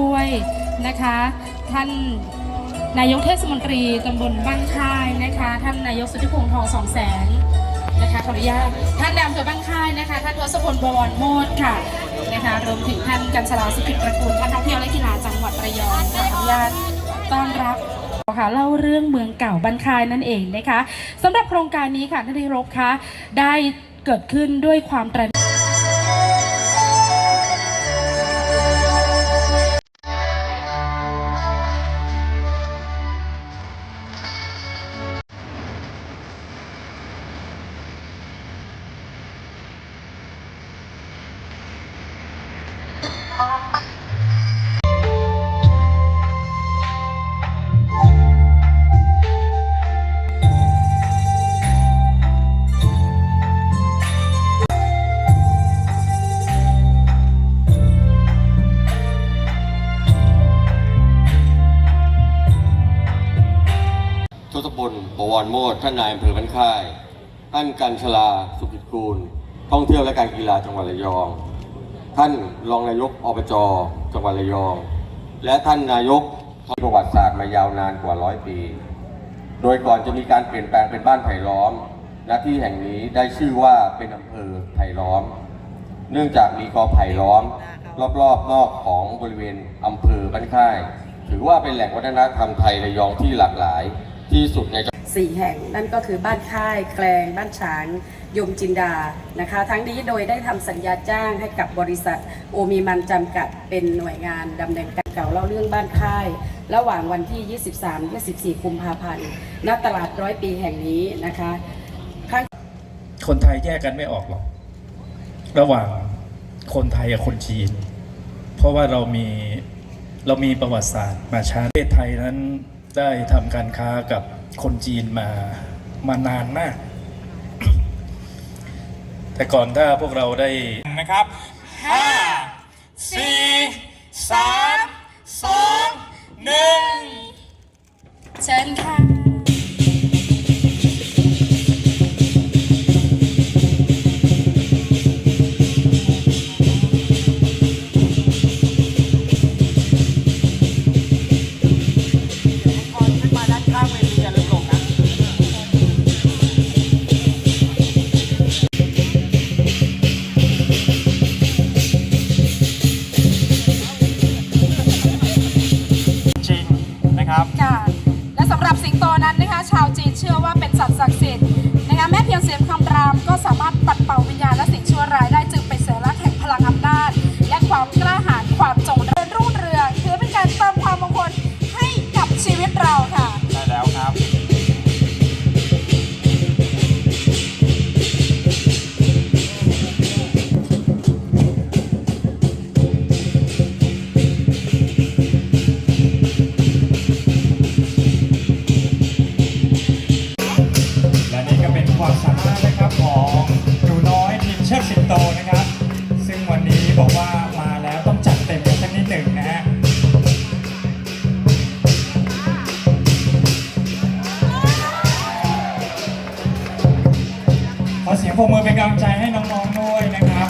ด้วยนะคะ ท่านนายกเทศมนตรีตำบลบ้านค่ายนะคะ ท่านนายกสุทธิพงษ์ทองสองแสงนะคะขออนุญาตท่านนายอำเภอบ้านค่ายนะคะ ท่านทศพลบวรโมดค่ะนะคะรวมถึงท่านกัญชลาสุขิตตระกูลท่านท่องเที่ยวและกีฬาจังหวัดระยองค่ะขออนุญาตต้อนรับค่ะเล่าเรื่องเมืองเก่าบ้านคายนั่นเองนะคะสำหรับโครงการนี้ค่ะท่านที่เคารบคะได้เกิดขึ้นด้วยความตระหนัก ทศพลบวรโมดท่านนายอำเภอบ้านค่ายท่านกัญชลา สุกิจกูล ท่องเที่ยวและการกีฬาจังหวัดระยอง ท่านรองนายกอบจจังหวัดระยอง และท่านนายกทีประวัติศาสตร์มายาวนานกว่าร้อยปี โดยก่อนจะมีการเปลี่ยนแปลงเป็นบ้านไผ่ล้อมณที่แห่งนี้ได้ชื่อว่าเป็นอำเภอไผ่ล้อม เนื่องจากมีกอไผ่ล้อม รอบๆนอกของบริเวณอำเภอบ้านค่าย ถือว่าเป็นแหล่งวัฒนธรรมไทยระยองที่หลากหลายที่สุดในจัง หวัดสี่แห่ง นั่นก็คือบ้านค่าย แกลง บ้านฉางยมจินดา นะคะ ทั้งนี้โดยได้ทำสัญญาจ้างให้กับบริษัท โอมีมันจำกัดเป็นหน่วยงานดำเนินการเก่าเล่าเรื่องบ้านค่าย ระหว่างวันที่ 23-24กุมภาพันธ์ณตลาดร้อยปีแห่งนี้นะคะคนไทยแยกกันไม่ออกหรอก ระหว่างคนไทยกับคนจีน เพราะว่าเรามีเรามีประวัติศาสตร์มาช้าประเทศไทยนั้นได้ทำการค้ากับ คนจีนมามานานมาก แต่ก่อนถ้าพวกเราได้นะครับห้าสี่ ชาวจีนเชื่อว่าเป็นสัตว์ศักดิ์สิทธิ์ ชิดสิงโตนะครับ ซึ่งวันนี้บอกว่ามาแล้วต้องจัดเต็มกันสักนิดหนึ่งนะฮะขอเสียงปรบมือเป็นกำลังใจให้น้องๆด้วยนะครับ